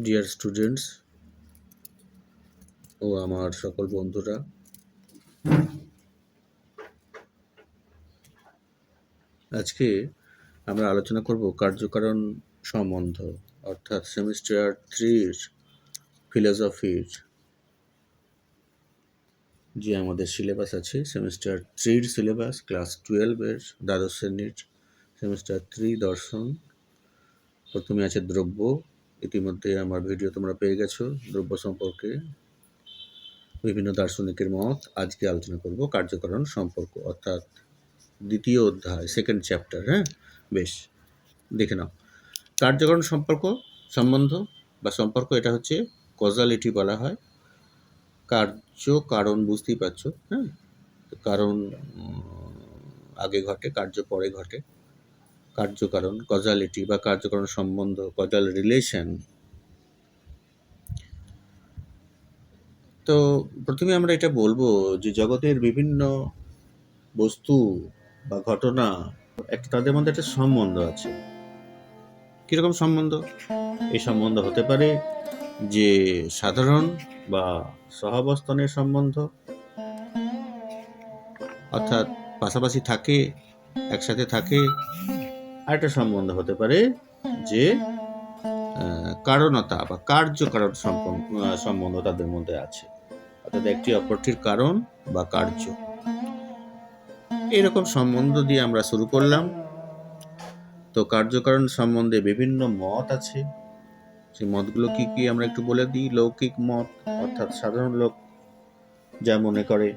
Dear students ও আমার সকল বন্ধুরা, আজকে আমরা আলোচনা করব কার্যকারণ সম্বন্ধ, অর্থাৎ সেমিস্টার থ্রির ফিলোসফির যে আমাদের সিলেবাস আছে সেমিস্টার থ্রির সিলেবাস ক্লাস টুয়েলভের দ্বাদশ শ্রেণির সেমিস্টার থ্রি দর্শন, প্রথমে আছে দ্রব্য ইতিমধ্যে আমার ভিডিও তোমরা পেয়ে গেছো দ্রব্য সম্পর্কে। বিভিন্ন দার্শনিকের মত আজকে আলোচনা করব কার্যকরণ সম্পর্ক, অর্থাৎ দ্বিতীয় অধ্যায় সেকেন্ড চ্যাপ্টার হ্যাঁ? বেশ, দেখে নাও। কার্যকরণ সম্পর্ক সম্বন্ধ বা সম্পর্ক এটা হচ্ছে কজালিটি বলা হয়। কার্য কারণ বুঝতেই পারছ হ্যাঁ? কারণ আগে ঘটে, কার্য পরে ঘটে। কার্যকারণ কজালিটি বা কার্যকারণ সম্বন্ধ কজাল রিলেশন তো প্রথমে আমরা এটা বলব যে জগতের বিভিন্ন বস্তু বা ঘটনা একটা তাদের মধ্যে একটা সম্বন্ধ আছে। কীরকম সম্বন্ধ? এই সম্বন্ধ হতে পারে যে সাধারণ বা সহাবস্থানের সম্বন্ধ, অর্থাৎ পাশাপাশি থাকে, একসাথে থাকে আরেকটা সম্বন্ধ হতে পারে যে কারণতা বা কার্যকারণ সম্বন্ধ তাদের মধ্যে আছে। অর্থাৎ একটি অপরটির কারণ বা কার্য। এরকম সম্বন্ধ দিয়ে আমরা শুরু করলাম। তো কার্যকারণ সম্বন্ধে বিভিন্ন মত আছে। সেই মতগুলো কি কি আমরা একটু বলে দিই? লৌকিক মত, অর্থাৎ সাধারণ লোক যা মনে করে।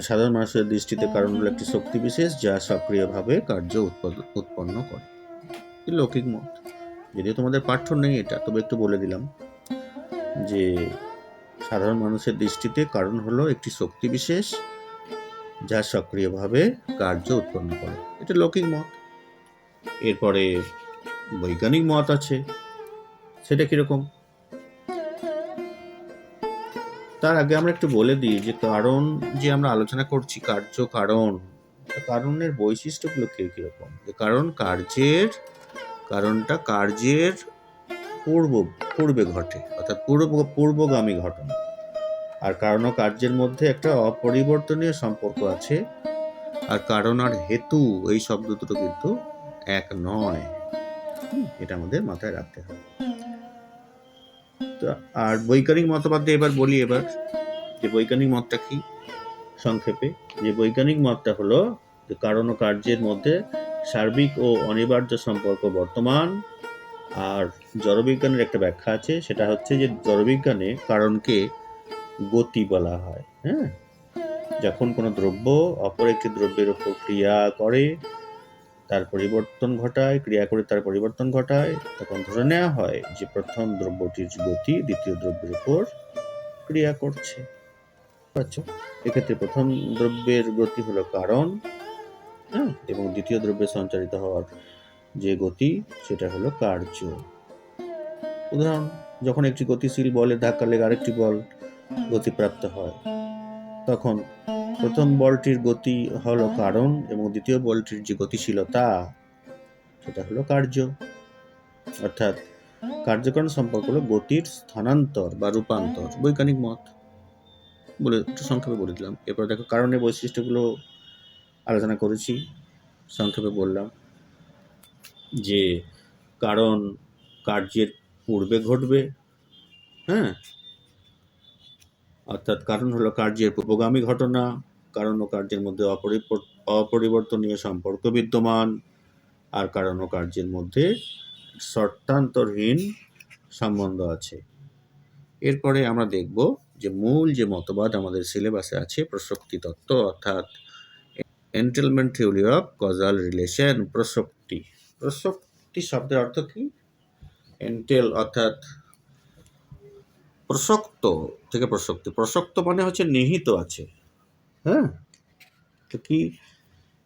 সাধারণ মানুষের দৃষ্টিতে কারণ হলো একটি শক্তি বিশেষ যা সক্রিয়ভাবে কার্য উৎপন্ন করে। লৌকিক মত। যদিও তোমাদের পাঠ্য নেই এটা তবে একটু বলে দিলাম যে সাধারণ মানুষের দৃষ্টিতে কারণ হলো একটি শক্তি বিশেষ যা সক্রিয়ভাবে কার্য উৎপন্ন করে। এটা লৌকিক মত। এরপরে বৈজ্ঞানিক মত আছে। সেটা কীরকম? তার আগে আমরা একটু বলে দিই যে কারণ যে আমরা আলোচনা করছি, কার্য কারণ কারণের বৈশিষ্ট্যগুলো কে কীরকম? কারণ কার্যের, কারণটা কার্যের পূর্ব, পূর্বে ঘটে, অর্থাৎ পূর্ব, পূর্বগামী ঘটনা। আর কারণ ও কার্যের মধ্যে একটা অপরিবর্তনীয় সম্পর্ক আছে। আর কারণ আর হেতু, এই শব্দ দুটো কিন্তু এক নয়। এটা আমাদের মাথায় রাখতে হবে। আর বৈজ্ঞানিক মতবাদ দিয়ে এবার বলি এবার, যে বৈজ্ঞানিক মতটা কি? সংক্ষেপে, যে বৈজ্ঞানিক মতটা হলো যে কারণ ও কার্যের মধ্যে সার্বিক ও অনিবার্য সম্পর্ক বর্তমান আর জড়বিজ্ঞানের একটা ব্যাখ্যা আছে, সেটা হচ্ছে যে জড়বিজ্ঞানে কারণকে গতি বলা হয় হ্যাঁ? যখন কোনো দ্রব্য অপর একটি দ্রব্যের ওপর ক্রিয়া করে তার পরিবর্তন ঘটায়, ক্রিয়া করে তার পরিবর্তন ঘটায়, তখন ধরে নেওয়া হয় যে প্রথম দ্রব্যটির গতি দ্বিতীয় দ্রব্যের উপর ক্রিয়া করছে। আচ্ছা এক্ষেত্রে প্রথম দ্রব্যের গতি হলো কারণ হ্যাঁ এবং দ্বিতীয় দ্রব্যে সঞ্চারিত হওয়ার যে গতি, সেটা হলো কার্য। উদাহরণ, যখন একটি গতিশীল বলে ধাক্কা লেগে আরেকটি বল গতিপ্রাপ্ত হয়, তখন প্রথম বলটির গতি হলো কারণ এবং দ্বিতীয় বলটির যে গতিশীলতা সেটা হলো কার্য। অর্থাৎ কার্যকরণ সম্পর্ক হলো গতির স্থানান্তর বা রূপান্তর। বৈজ্ঞানিক মত। বলে একটু সংক্ষেপে বলে দিলাম। এরপর দেখো কারণের বৈশিষ্ট্যগুলো আলোচনা করেছি সংক্ষেপে বললাম যে কারণ কার্যের পূর্বে ঘটবে হ্যাঁ? অর্থাৎ কারণ হলো কার্যের পূর্বগামী ঘটনা কারণ ও কার্যের মধ্যে অপরিবর্তনীয় সম্পর্ক বিদ্যমান আর কারণ ও কার্যের মধ্যে শর্তান্তরহীন সম্বন্ধ আছে। এরপরে আমরা দেখব যে মূল যে মতবাদ আমাদের সিলেবাসে আছে, প্রসক্তি তত্ত্ব অর্থাৎ entailment theory of causal relation, প্রসক্তি। প্রসক্তি শব্দের অর্থ কি? এন্টেল অর্থাৎ প্রসক্ত থেকে প্রসক্তি। প্রসক্ত মানে হচ্ছে নিহিত আছে। হ্যাঁ। তো কি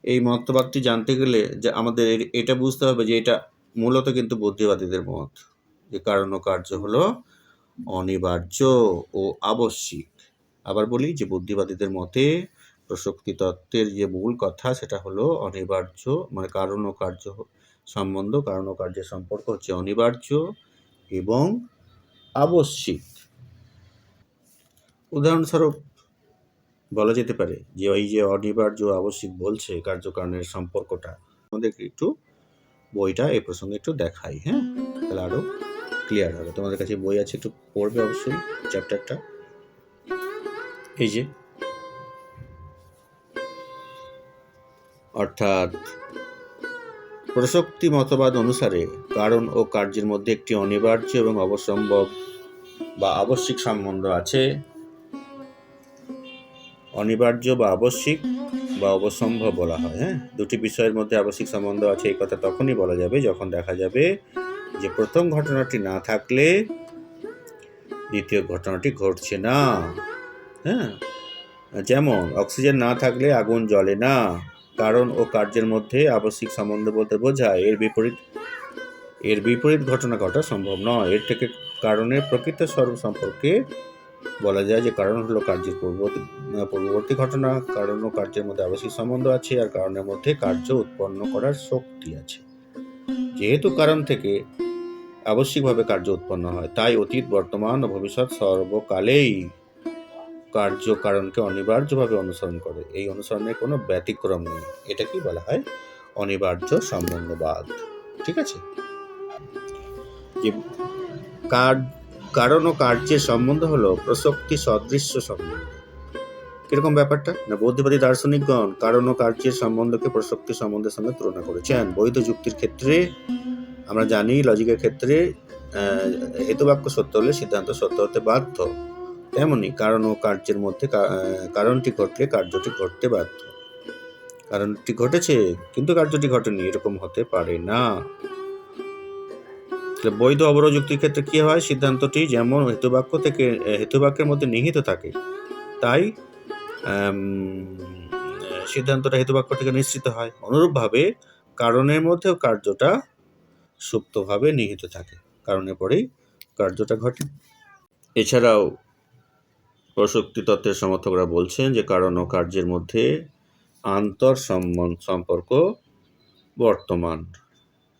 এই মতবাদটি জানতে গেলে যে আমাদের এটা বুঝতে হবে যে এটা মূলত কিন্তু বুদ্ধিবাদীদের মত, যে কারণ ও কার্য হলো অনিবার্য ও আবশ্যিক। আবার বলি যে বুদ্ধিবাদীদের মতে প্রসক্তি তত্ত্বের যে মূল কথা সেটা হলো অনিবার্য মানে কারণ ও কার্য সম্বন্ধ, কারণ ও কার্যের সম্পর্ক হচ্ছে অনিবার্য এবং আবশ্যিক। উদাহরণস্বরূপ বলা যেতে পারে যে ওই যে অনিবার্য আবশ্যিক বলছে কার্যকারণের সম্পর্কটা আমাদেরকে একটু বইটা এই প্রসঙ্গে একটু দেখাই হ্যাঁ? তাহলে আরও ক্লিয়ার হবে। তোমাদের কাছে বই আছে একটু পড়বে অবশ্যই চ্যাপ্টারটা এই যে, অর্থাৎ প্রসক্তি মতবাদ অনুসারে কারণ ও কার্যের মধ্যে একটি অনিবার্য এবং অবসম্ভব বা আবশ্যিক সম্বন্ধ আছে। অনিবার্য বা আবশ্যিক বা অবসম্ভব বলা হয় হ্যাঁ? দুটি বিষয়ের মধ্যে আবশ্যিক সম্বন্ধ আছে, এই কথা তখনই বলা যাবে যখন দেখা যাবে যে প্রথম ঘটনাটি না থাকলে দ্বিতীয় ঘটনাটি ঘটছে না হ্যাঁ? যেমন, অক্সিজেন না থাকলে আগুন জ্বলে না, কারণ ও কার্যের মধ্যে আবশ্যিক সম্বন্ধ বলতে বোঝায় এর বিপরীত এর বিপরীত ঘটনা ঘটা সম্ভব নয়। এর থেকে কারণের প্রকৃত স্বরূপ সম্পর্কে বলা যায় যে কারণ হলো কার্যের পূর্ববর্তী পূর্ববর্তী ঘটনা, কারণ ও কার্যের মধ্যে আবশ্যিক সম্বন্ধ আছে আর কারণের মধ্যে কার্য উৎপন্ন করার শক্তি আছে। যেহেতু কারণ থেকে আবশ্যিকভাবে কার্য উৎপন্ন হয়, তাই অতীত, বর্তমান ও ভবিষ্যৎ সর্বকালেই কার্য কারণকে অনিবার্যভাবে অনুসরণ করে। এই অনুসরণের কোনো ব্যতিক্রম নেই। এটাকেই বলা হয় অনিবার্য সম্বন্ধবাদ। ঠিক আছে? যে কার- কারণ ও কার্যের সম্বন্ধ হলো প্রসক্তি সদৃশ্য সম্বন্ধ। কীরকম ব্যাপারটা? না বৌদ্ধবাদী দার্শনিকগণ কারণ ও কার্যের সম্বন্ধকে প্রসক্তি সম্বন্ধের সঙ্গে তুলনা করেছেন। বৈধ যুক্তির ক্ষেত্রে আমরা জানি লজিকের ক্ষেত্রে আহ, হেতুবাক্য সত্য হলে সিদ্ধান্ত সত্য হতে বাধ্য। তেমনি কারণ ও কার্যের মধ্যে কারণটি ঘটলে কার্যটি ঘটতে বাধ্য। কারণটি ঘটেছে কিন্তু কার্যটি ঘটেনি এরকম হতে পারে না। বৈধ অবরোধ যুক্তির ক্ষেত্রে কী হয়? সিদ্ধান্তটি যেমন হেতুবাক্য থেকে হেতুবাক্যের মধ্যে নিহিত থাকে, তাই সিদ্ধান্তটা হেতুবাক্য থেকে নিশ্চিত হয়। অনুরূপভাবে কারণের মধ্যেও কার্যটা সুপ্তভাবে নিহিত থাকে। কারণের পরেই কার্যটা ঘটে। এছাড়াও প্রসক্তি তত্ত্বের সমর্থকরা বলছেন যে কারণ ও কার্যের মধ্যে আন্তর সম্পর্ক বর্তমান।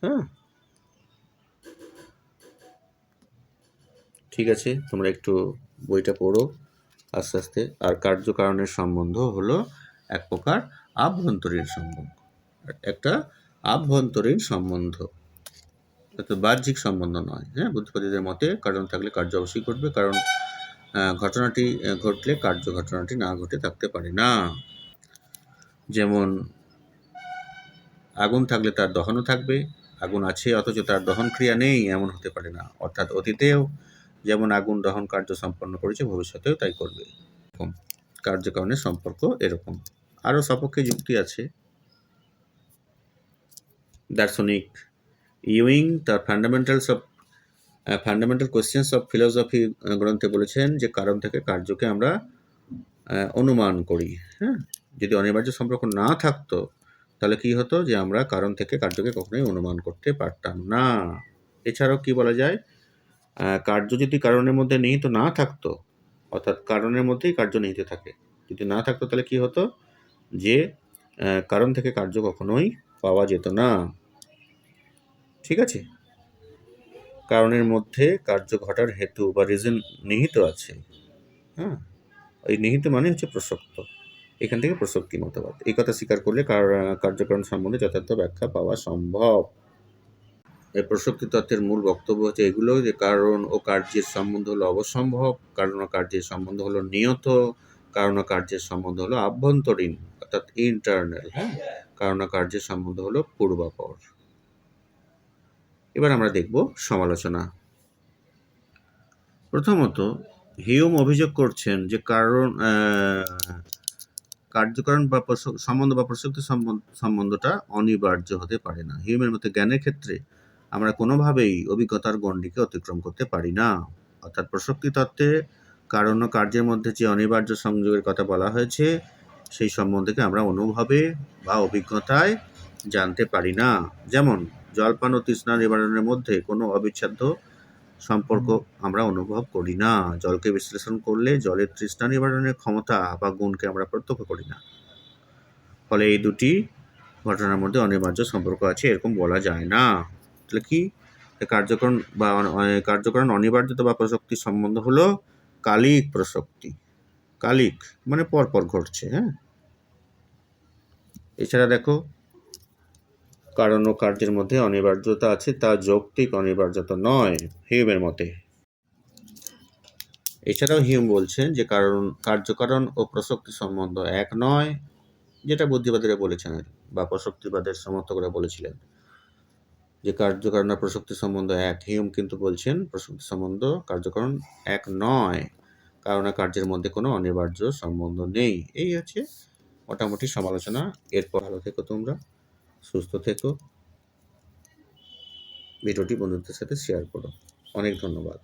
হ্যাঁ? ঠিক আছে, তোমরা একটু বইটা পড়ো। আস্তে আস্তে, আর কার্যকারণের সম্বন্ধ হলো এক প্রকার আভ্যন্তরীণ সম্বন্ধ। একটা আভ্যন্তরীণ সম্বন্ধ। বাহ্যিক সম্বন্ধ নয় হ্যাঁ? বুদ্ধিপতিদের মতে কারণ থাকলে কার্য অবশ্যই ঘটবে, কারণ ঘটনাটি ঘটলে কার্য ঘটনাটি না ঘটে থাকতে পারে না। যেমন, আগুন থাকলে তার দহনও থাকবে, আগুন আছে অথচ তার দহন ক্রিয়া নেই, এমন হতে পারে না। অর্থাৎ অতীতেও যেমন আগুন দহন কার্য সম্পন্ন করেছে, ভবিষ্যতেও তাই করবে। এরকম কার্যকারণের সম্পর্ক এরকম। আরও সপক্ষে যুক্তি আছে। দার্শনিক ইউইং তার fundamentals of fundamental questions of philosophy গ্রন্থে বলেছেন যে কারণ থেকে কার্যকে আমরা অনুমান করি। হ্যাঁ? যদি অনিবার্য সম্পর্ক না থাকতো, তাহলে কি হতো যে আমরা কারণ থেকে কার্যকে কখনোই অনুমান করতে পারতাম না। এছাড়াও কি বলা যায়? কার্য যদি কারণের মধ্যে নিহিত না থাকতো, অর্থাৎ কারণের মধ্যেই কার্য নিহিত থাকে, যদি না থাকতো তাহলে কি হতো? যে কারণ থেকে কার্য কখনোই পাওয়া যেত না। ঠিক আছে? কারণের মধ্যে কার্য ঘটার হেতু বা রিজন নিহিত আছে। হ্যাঁ? এই নিহিত মানে হচ্ছে প্রসক্ত। এখান থেকে প্রসক্তি মতবাদ। এই কথা স্বীকার করলে কার- কার্যকারণ সম্বন্ধে যথার্থ ব্যাখ্যা পাওয়া সম্ভব। এই প্রসক্তি তত্ত্বের মূল বক্তব্য হচ্ছে এগুলো যে কারণ ও কার্যের সম্বন্ধ হলো অবসম্ভব, কারণ ও কার্যের সম্বন্ধ হলো নিয়ত, কারণ ও কার্যের সম্বন্ধ হলো আভ্যন্তরীণ, অর্থাৎ ইন্টারনাল হ্যাঁ? কারণ ও কার্যের সম্বন্ধ হলো পূর্বাপর। এবার আমরা দেখব সমালোচনা। প্রথমত, হিউম অভিযোগ করছেন যে কারণ কার্যকারণ বা সম্বন্ধ বা প্রসক্তি সম্বন্ধ- সম্বন্ধটা অনিবার্য হতে পারে না। হিউমের মতে জ্ঞানের ক্ষেত্রে আমরা কোনোভাবেই অভিজ্ঞতার গণ্ডিকে অতিক্রম করতে পারি না। অর্থাৎ প্রসক্তি তত্ত্বে কারণ কার্যের মধ্যে যে অনিবার্য সংযোগের কথা বলা হয়েছে, সেই সম্বন্ধকে আমরা অনুভবে বা অভিজ্ঞতায় জানতে পারি না। যেমন, জলপান ও তৃষ্ণা নিবারণের মধ্যে কোনো অবিচ্ছেদ্য সম্পর্ক আমরা অনুভব করি না। জলকে বিশ্লেষণ করলে জলের তৃষ্ণা নিবারণের ক্ষমতা বা গুণকে আমরা প্রত্যক্ষ করি না। ফলে এই দুটি ঘটনার মধ্যে অনিবার্য সম্পর্ক আছে, এরকম বলা যায় না। কি? কার্যকরণ বা কার্যকরণ অনিবার্যতা বা প্রসক্তি সম্বন্ধ হলো কালিক প্রসক্তি। কালিক মানে পরপর ঘটছে হ্যাঁ? এছাড়া দেখো, কারণ ও কার্যের মধ্যে অনিবার্যতা আছে, তা যৌক্তিক অনিবার্যতা নয়, হিউমের মতে। এছাড়াও হিউম বলছেন যে কারণ, কার্যকারণ ও প্রসক্তি সম্বন্ধ এক নয়, যেটা বুদ্ধিবাদীরা বলেছেন বা প্রসক্তিবাদের সমর্থকরা বলেছিলেন। যে কার্যকারণ প্রসক্তি সম্বন্ধ এক হিউম কিন্তু বলছেন প্রসক্তি সম্বন্ধ কার্যকারণ এক নয়। কারণ কার্যের মধ্যে কোনো অনিবার্য সম্বন্ধ নেই। এই হচ্ছে মোটামুটি সমালোচনা। এরপর ভালো থেকো তোমরা, সুস্থ থেকো। ভিডিওটি বন্ধুদের সাথে শেয়ার করো। অনেক ধন্যবাদ।